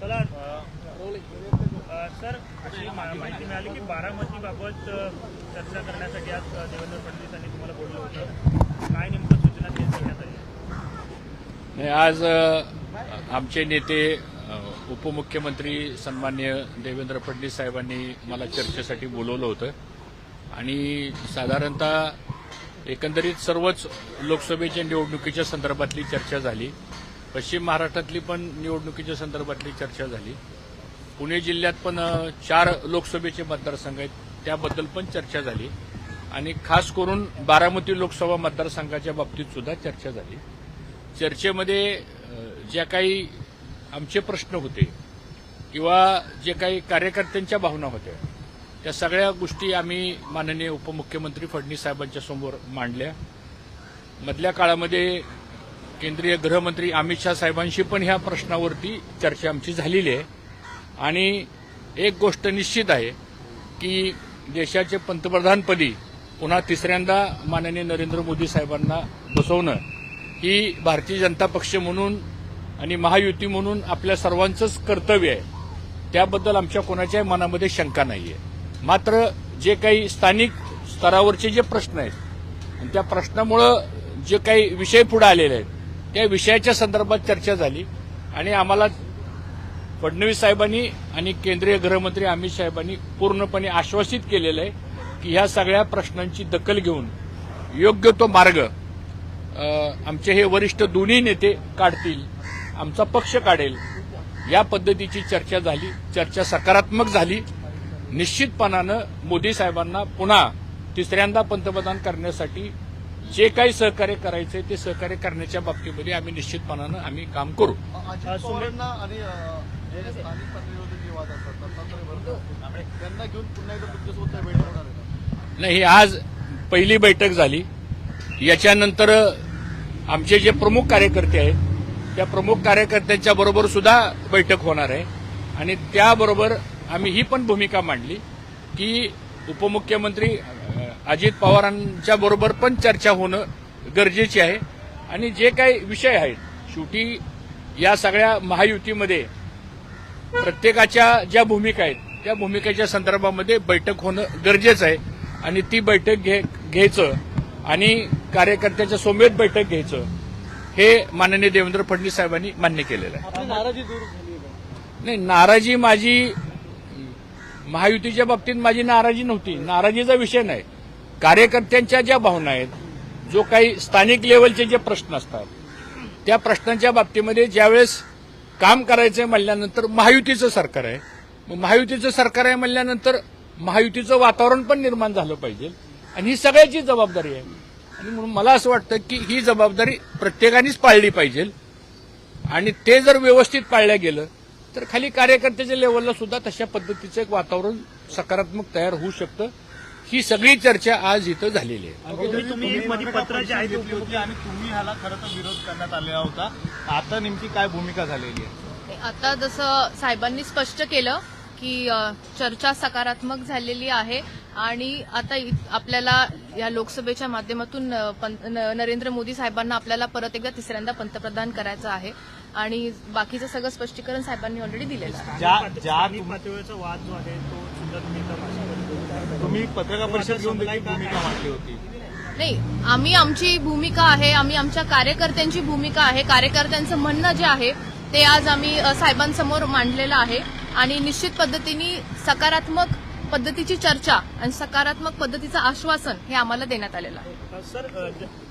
चला सर अशी मा- माहिती मिळाली की बारामतीबाबत चर्चा करण्यासाठी आज देवेंद्र देवेंद्र फडणवीसांनी तुम्हाला बोललं होतं. काय नेमकं सूचना देण्यात आली? आज आमचे नेते उपमुख्यमंत्री सन्मान्य देवेंद्र फडणवीस साहेबांनी मला चर्चेसाठी बोलवलं होतं. आणि साधारणतः एकंदरीत सर्वच लोकसभेच्या निवडणुकीच्या संदर्भातली चर्चा झाली. पश्चिम महाराष्ट्रातली पण निवडणुकीच्या संदर्भातली चर्चा झाली. पुणे जिल्ह्यात पण चार लोकसभेचे मतदारसंघ आहेत. त्याबद्दल पण चर्चा झाली. आणि खास करून बारामती लोकसभा मतदारसंघाच्या बाबतीत सुद्धा चर्चा झाली. चर्चेमध्ये ज्या काही आमचे प्रश्न होते किंवा जे काही कार्यकर्त्यांच्या भावना होत्या त्या सगळ्या गोष्टी आम्ही माननीय उपमुख्यमंत्री फडणवीस साहेबांच्या समोर मांडल्या. मधल्या काळामध्ये केंद्रीय गृहमंत्री अमित शाह साहेबांशी पण ह्या प्रश्नावरती चर्चा आमची झालेली आहे. आणि एक गोष्ट निश्चित आहे की देशाचे पंतप्रधानपदी पुन्हा तिसऱ्यांदा माननीय नरेंद्र मोदी साहेबांना बसवणं ही भारतीय जनता पक्ष म्हणून आणि महायुती म्हणून आपल्या सर्वांचंच कर्तव्य आहे. त्याबद्दल आमच्या कोणाच्याही मनामध्ये शंका नाही आहे मात्र जे काही स्थानिक स्तरावरचे जे प्रश्न आहेत आणि त्या प्रश्नामुळं जे काही विषय पुढे आलेले आहेत त्या विषयाच्या संदर्भात चर्चा झाली. आणि आम्हाला फडणवीस साहेबांनी आणि केंद्रीय गृहमंत्री अमित साहेबांनी पूर्णपणे आश्वासित केलेलं आहे की ह्या सगळ्या प्रश्नांची दखल घेऊन योग्य तो मार्ग आमचे हे वरिष्ठ दोन्ही नेते काढतील. आमचा पक्ष काढेल. या पद्धतीची चर्चा झाली. चर्चा सकारात्मक झाली. निश्चितपणानं मोदी साहेबांना पुन्हा तिसऱ्यांदा पंतप्रधान करण्यासाठी जे काही सहकार्य करायचंय ते सहकार्य करण्याच्या बाबतीमध्ये आम्ही निश्चितपणानं आम्ही काम करू? नाही ही आज पहिली बैठक झाली. याच्यानंतर आमचे जे प्रमुख कार्यकर्ते आहेत त्या प्रमुख कार्यकर्त्यांच्या बरोबर सुद्धा बैठक होणार आहे. आणि त्याबरोबर आम्ही ही पण भूमिका मांडली की उपमुख्यमंत्री अजित पवारांच्या बरोबर पण चर्चा होणं गरजेची आहे. आणि जे काही विषय आहेत शेवटी या सगळ्या महायुतीमध्ये प्रत्येकाच्या ज्या भूमिका आहेत त्या भूमिकेच्या संदर्भामध्ये बैठक होणं गरजेचं आहे. आणि ती बैठक घे घ्यायचं आणि कार्यकर्त्याच्या सोमेत बैठक घ्यायचं हे माननीय देवेंद्र फडणवीस साहेबांनी मान्य केलेलं आहे? नाही नाराजी माझी महायुतीच्या बाबतीत माझी नाराजी नव्हती. नाराजीचा विषय नाही. कार्यकर्त्यांच्या ज्या भावना आहेत जो काही स्थानिक लेवलचे जे प्रश्न असतात त्या प्रश्नांच्या बाबतीमध्ये ज्यावेळेस काम करायचंय म्हणल्यानंतर महायुतीचं सरकार आहे. मग महायुतीचं सरकार आहे म्हणल्यानंतर महायुतीचं वातावरण पण निर्माण झालं पाहिजे. आणि ही सगळ्याची जबाबदारी आहे. आणि म्हणून मला असं वाटतं की ही जबाबदारी प्रत्येकानेच पाळली पाहिजे. आणि ते जर व्यवस्थित पाळलं गेलं तर खाली कार्यकर्त्याच्या लेवलला सुद्धा तशा पद्धतीचं एक वातावरण सकारात्मक तयार होऊ शकतं. ही सगळी चर्चा आज इथं झालेली आहे. तुम्ही तुम्ही एक मध्ये पत्र जे आहे ते घेतली होती आणि तुम्ही ह्याला खरं तर विरोध करण्यात आलेला होता. आता नेमकी काय भूमिका झालेली आहे? आता जसं साहेबांनी स्पष्ट केलं की चर्चा सकारात्मक झालेली आहे. आणि आता इ- आपल्याला या लोकसभेच्या माध्यमातून नरेंद्र मोदी साहेबांना आपल्याला परत एकदा तिसऱ्यांदा पंतप्रधान करायचं आहे. आणि बाकीचं सगळं स्पष्टीकरण साहेबांनी ऑलरेडी दिलेलं आहे. ज्या स्थानिक ज्या स्थानिक तुम- पातळीवरचा वाद जो आहे तो सुद्धा तुम्ही पत्रकार परिषद घेऊन भूमिका मांडली होती. नाही आम्ही आमची भूमिका आहे आम्ही आमच्या कार्यकर्त्यांची भूमिका आहे. कार्यकर्त्यांचं म्हणणं जे आहे ते आज आम्ही साहेबांसमोर मांडलेलं आहे. आणि निश्चित पद्धतीने सकारात्मक पद्धतीची चर्चा आणि सकारात्मक पद्धतीचं आश्वासन हे आम्हाला देण्यात आलेलं आहे. सर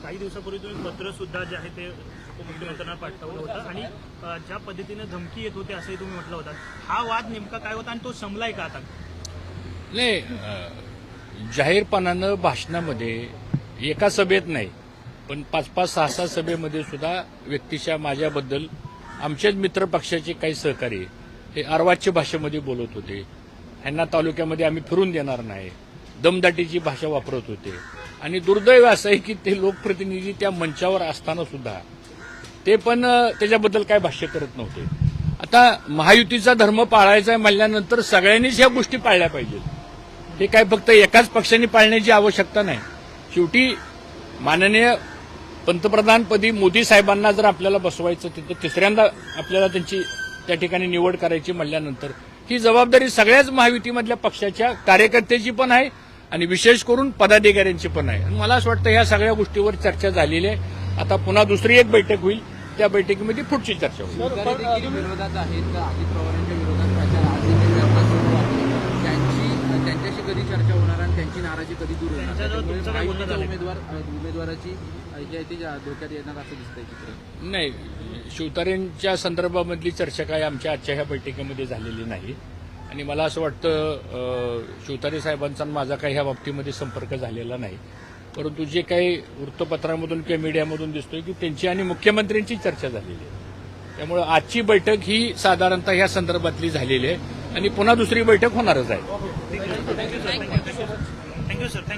काही दिवसापूर्वी तुम्ही पत्र सुद्धा जे आहे ते उपमुख्यमंत्र्यांना पाठवलं होतं आणि ज्या पद्धतीने धमकी येत होती असंही तुम्ही म्हटलं होता. हा वाद नेमका काय होता आणि तो संपलाय का आता? नाही जाहीरपणानं भाषणामध्ये एका सभेत नाही पण पाच पाच सहा सहा सभेमध्ये सुद्धा व्यक्तीच्या माझ्याबद्दल आमच्याच मित्र पक्षाचे काही सहकारी हे अर्वाच्य भाषेमध्ये बोलत होते. ह्यांना तालुक्यामध्ये आम्ही फिरून देणार नाही. दमदाटीची भाषा वापरत होते. आणि दुर्दैव असं आहे की ते लोकप्रतिनिधी त्या मंचावर असताना सुद्धा ते पण त्याच्याबद्दल काय भाष्य करत नव्हते. आता महायुतीचा धर्म पाळायचा आहे म्हणल्यानंतर सगळ्यांनीच ह्या गोष्टी पाळल्या पाहिजेत. हे काय फक्त एकाच पक्षाने पाळण्याची आवश्यकता नाही. शेवटी माननीय पंतप्रधानपदी मोदी साहेबांना जर आपल्याला बसवायचं तिथं तिसऱ्यांदा आपल्याला त्यांची त्या ठिकाणी निवड करायची म्हणल्यानंतर. ही जबाबदारी सगळ्याच महायुतीमधल्या पक्षाच्या कार्यकर्त्याची पण आहे आणि विशेष करून पदाधिकाऱ्यांची पण आहे. मला असं वाटतं ह्या सगळ्या गोष्टीवर चर्चा झालेली आहे. आता पुन्हा दुसरी एक बैठक होईल. त्या बैठकीमध्ये पुढची चर्चा होईल. त्यांच्याशी कधी चर्चा होणार आणि त्यांची नाराजी कधी दूर होणार? उमेदवाराची धोक्यात येणार असं दिसतंय चित्र नाही शिवतारेंच्या संदर्भामधली चर्चा काय आमच्या आजच्या ह्या बैठकीमध्ये झालेली नाही. आणि मला असं वाटतं अं, शिवतारे साहेबांचा आणि माझा काही ह्या बाबतीमध्ये संपर्क झालेला नाही. परंतु जे काही वृत्तपत्रामधून किंवा मीडियामधून दिसतोय की त्यांची आणि मुख्यमंत्र्यांची चर्चा झालेली आहे. त्यामुळे आजची बैठक ही साधारणतः ह्या संदर्भातली झालेली आहे. आणि पुन्हा दुसरी बैठक होणारच आहे. Thank you sir thank you